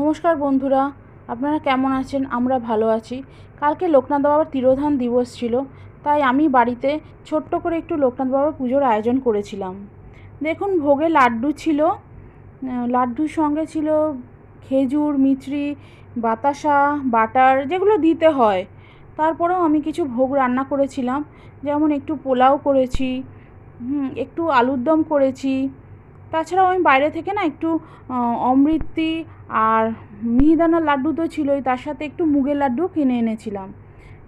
নমস্কার বন্ধুরা, আপনারা কেমন আছেন? আমরা ভালো আছি। কালকে লোকনাথ বাবার তিরোধান দিবস ছিল, তাই আমি বাড়িতে ছোট্ট করে একটু লোকনাথ বাবার পুজোর আয়োজন করেছিলাম। দেখুন, ভোগে লাড্ডু ছিল লাড্ডুর সঙ্গে ছিল খেজুর, মিছরি, বাতাসা, বাটার যেগুলো দিতে হয়। তারপরেও আমি কিছু ভোগ রান্না করেছিলাম, যেমন একটু পোলাও করেছি একটু আলুর দম করেছি তাছাড়াও আমি বাইরে থেকে না একটু অমৃতি আর মিহিদানার লাড্ডু তো ছিলই, তার সাথে একটু মুগের লাড্ডু কিনে এনেছিলাম।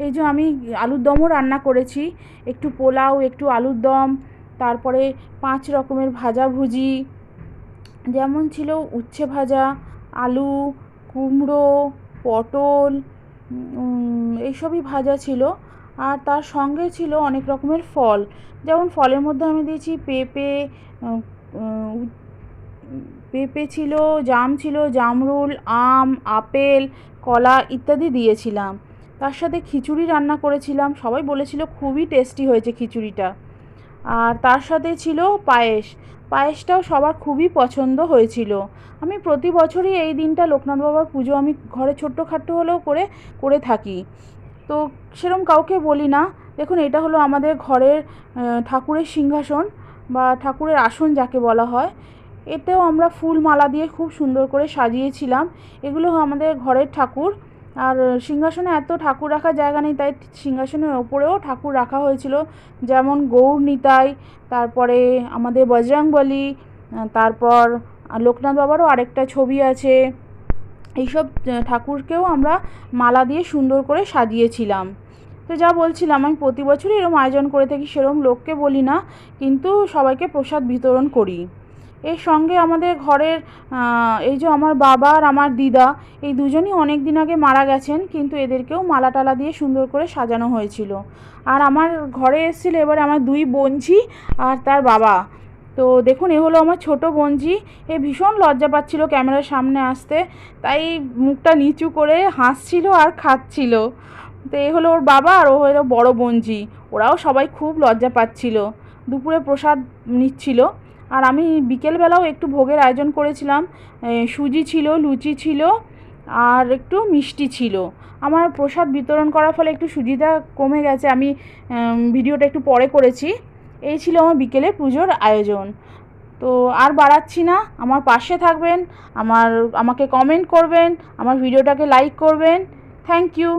এই যে আমি আলুর দমও রান্না করেছি, একটু পোলাও, একটু আলুর দম, তারপরে পাঁচ রকমের ভাজাভুজি যেমন ছিল উচ্ছে ভাজা, আলু, কুমড়ো, পটল এইসবই ভাজা ছিল। আর তার সঙ্গে ছিল অনেক রকমের ফল। যেমন ফলের মধ্যে আমি দিয়েছি পেঁপে পেঁপে ছিল, জাম ছিল, জামরুল, আম, আপেল, কলা ইত্যাদি দিয়েছিলাম। তার সাথে খিচুড়ি রান্না করেছিলাম। সবাই বলেছিল খুবই টেস্টি হয়েছে খিচুড়িটা। আর তার সাথে ছিল পায়েস। পায়েসটাও সবার খুবই পছন্দ হয়েছিল। আমি প্রতি বছরই এই দিনটা লোকনাথ বাবার পুজো আমি ঘরে ছোট্টখাট্টো হলেও করে করে থাকি। তো সেরম কাউকে বলি না। দেখুন, এটা হলো আমাদের ঘরের ঠাকুরের সিংহাসন। বা ঠাকুরের আসন যাকে বলা হয়, এতেও আমরা ফুল মালা দিয়ে খুব সুন্দর করে সাজিয়েছিলাম। এগুলো আমাদের ঘরের ঠাকুর। আর সিংহাসনে এত ঠাকুর রাখার জায়গা নেই, তাই সিংহাসনের ওপরেও ঠাকুর রাখা হয়েছিল। যেমন গৌর নিতাই, তারপরে আমাদের বজরংবলী, তারপর লোকনাথ বাবারও আরেকটা ছবি আছে। এইসব ঠাকুরকেও আমরা মালা দিয়ে সুন্দর করে সাজিয়েছিলাম। তো যা বলছিলাম, আমি প্রতি বছরই এরম আয়োজন করে থাকি, সেরম লোককে বলি না, কিন্তু সবাইকে প্রসাদ বিতরণ করি। এর সঙ্গে আমাদের ঘরের এই যে আমার বাবা আর আমার দিদা, এই দুজনই অনেক দিন আগে মারা গেছেন, কিন্তু এদেরকেও মালা টালা দিয়ে সুন্দর করে সাজানো হয়েছিল। আর আমার ঘরে এসেছিল এবারে আমার দুই বোনঝি আর তার বাবা। তো দেখুন, এ হলো আমার ছোট বোনঝি। এ ভীষণ লজ্জা পাচ্ছিল ক্যামেরার সামনে আসতে, তাই মুখটা নিচু করে হাসছিল আর খাচ্ছিল। তো এ হলো ওর বাবা আর ও হলো বড় বোনঝি। ওরাও সবাই খুব লজ্জা পাচ্ছিল। দুপুরে প্রসাদ নিচ্ছিল। আর আমি বিকেলবেলাও একটু ভোগের আয়োজন করেছিলাম। সুজি ছিল, লুচি ছিল আর একটু মিষ্টি ছিল। আমার প্রসাদ বিতরণ করার ফলে একটু সুজিটা কমে গেছে। আমি ভিডিওটা একটু পরে করেছি। এই ছিল আমার বিকেলে পুজোর আয়োজন। তো আর বাড়াচ্ছি না। আমার পাশে থাকবেন, আমার, আমাকে কমেন্ট করবেন, আমার ভিডিওটাকে লাইক করবেন। Thank you